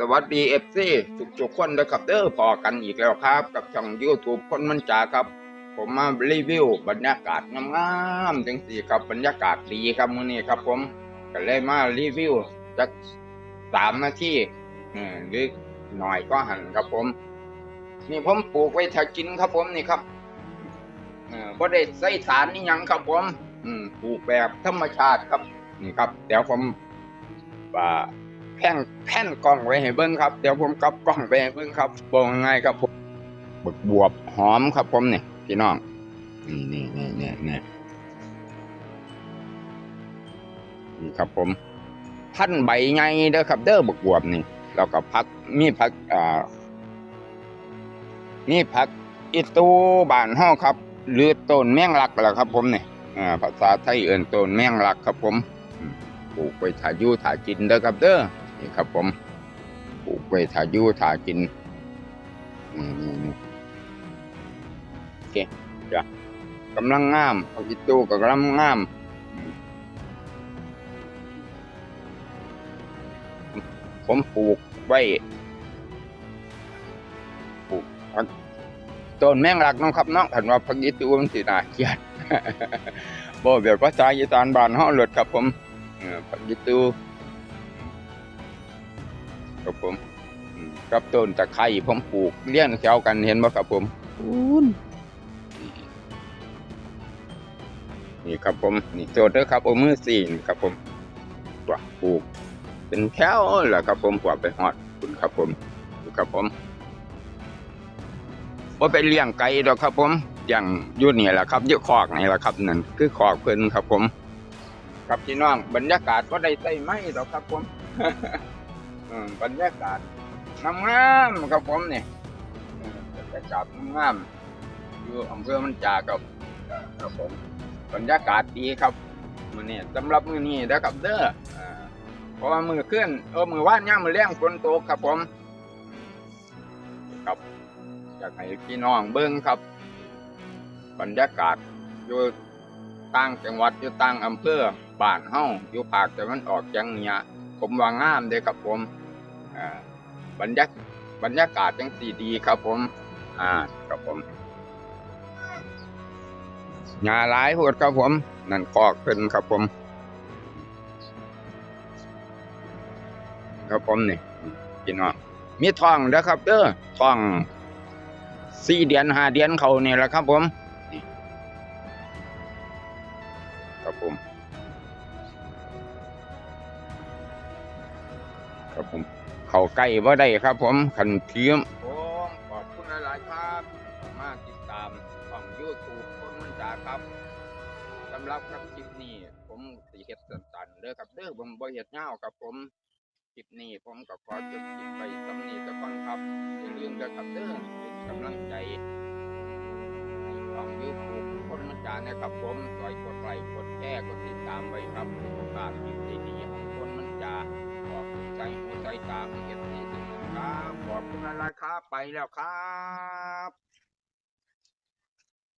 สวัสดีเอฟซีทุกๆคนนะครับเด้อพอกันอีกแล้วครับ กับช่อง YouTube คนมันจาครับ ผมมารีวิวบรรยากาศงามๆจังสี่ครับบรรยากาศดีครับมื้อนี้ครับ ผมก็เลยมารีวิวจักสามนาทีเออหรือหน่อยก็หันครับผม นี่ผมปลูกไว้ถ้ากินครับผมนี่ครับเออบ่ได้ใส่สารนี่ยังครับผม อืมปลูกแบบธรรมชาติครับ นี่ครับเดี๋ยวผมว่า แพ่งแผ่นกล้องไว้ให้เบิ้งครับ เดี๋ยวผมกลับกล้องไปให้เบิ้งครับบอกง่ายครับผมบกบวบหอมครับผมเนี่ยพี่น้อง นี่นี่นี่นี่นี่นี่ครับผม พันใบไงเด้อครับ เด้อบกบวบนี่แล้วก็พักมีพักอ่านี่พักอิตูบ้านเฮาครับ หรือต้นแมงลักล่ะครับ ผมเนี่อ่าภาษาไทยเอิ้นต้นแมงลักครับผมปลูกไว้ถ่าอยู่ถ่ายกินเด้อครับเด้อ นี่ครับผมปลูกไว้ถ่าอยู่ถ่ากินนี่นี่นี่โอเคจ้ะกำลังงามพักอิตูก็กำลังงามผมปลูกไว้ปลูกพักต้นแมงลักเน้องครับเน้องผันว่าพักยีตูมันสิน่าเกลียดบ่แบบภาษาอีสานบ้านเฮาเลยครับผมเออพักยีตู ครับผมอืมกับต้นตะไคร้ผมปลูกเลี้ยงแถวกันเห็นบ่ครับผมคุณนี่ครับผมนี่โจทย์เด้อครับเอามือสี่นี่ครับผมว่าปลูก เป็นแถวแหละครับผมกว่าไปฮอดคุณครับผมนี่ครับผมว่าไปเลี้ยงไก่ดอกครับผม อย่างอยู่นี่แหละครับอยู่คอกนี่แหละครับนั่นคือคอกเพิ่นครับผม ครับพี่น้องบรรยากาศก็ได้ใส่ไม้ดอกครับผมอืม บรรยากาศงามๆครับผมเนี่อืมบรรยากาศงามๆอยู่อำเภอมันจาครับครับผมบรรยากาศดีครับมื้อนี้สำหรับมื้อนี้นะครับเด้อเพราะว่ามือขึ้นเออมือว่านย่ามือแรงฝนตกครับผมครับอยากให้พี่น้องเบิ่งครับ บรรยากาศอยู่ต่างจังหวัดอยู่ต่างอำเภอบ้านเฮาอยู่ภาคตะวันออกเฉียงเหนือ ผมว่างามเด้อครับผมอ่าบรรยากบรรยากาศจังสีดีครับผม อ่าครับผมหญ้าหลายโหดครับผม นั่นคอกเพิ่นครับผม ครับผมนี่พี่น้องมีทองเด้อครับเด้อทองสี่เดือนห้าเดือนเขาเนี่ยแหละครับผม ครับผม เขาใกล้ว่าได้ครับ ผมขันเทียมผมขอบคุณหลายๆครับมาติดตามช่องยูทูบคนมันจาครับสำหรับครับคลิปนี้ ผมสีเฮ็ดสันๆเด้อครับเด้อผมบ่เฮ็ดยาครับผมคลิปนี้ผมก็ขอจบคลิปไปสำนีตะก่อนครับอย่าลืมเด้อครับเด้อเป็นกำลังใจในช่องยูทูบคนมันจานะครับผมคอยกดไลค์กดแชร์กดติดตามไว้ครับโอกาสดีๆ ใจหัวใจตามเอฟซีทุกท่านครับขอบคุณหลายๆครับไปแล้วครับ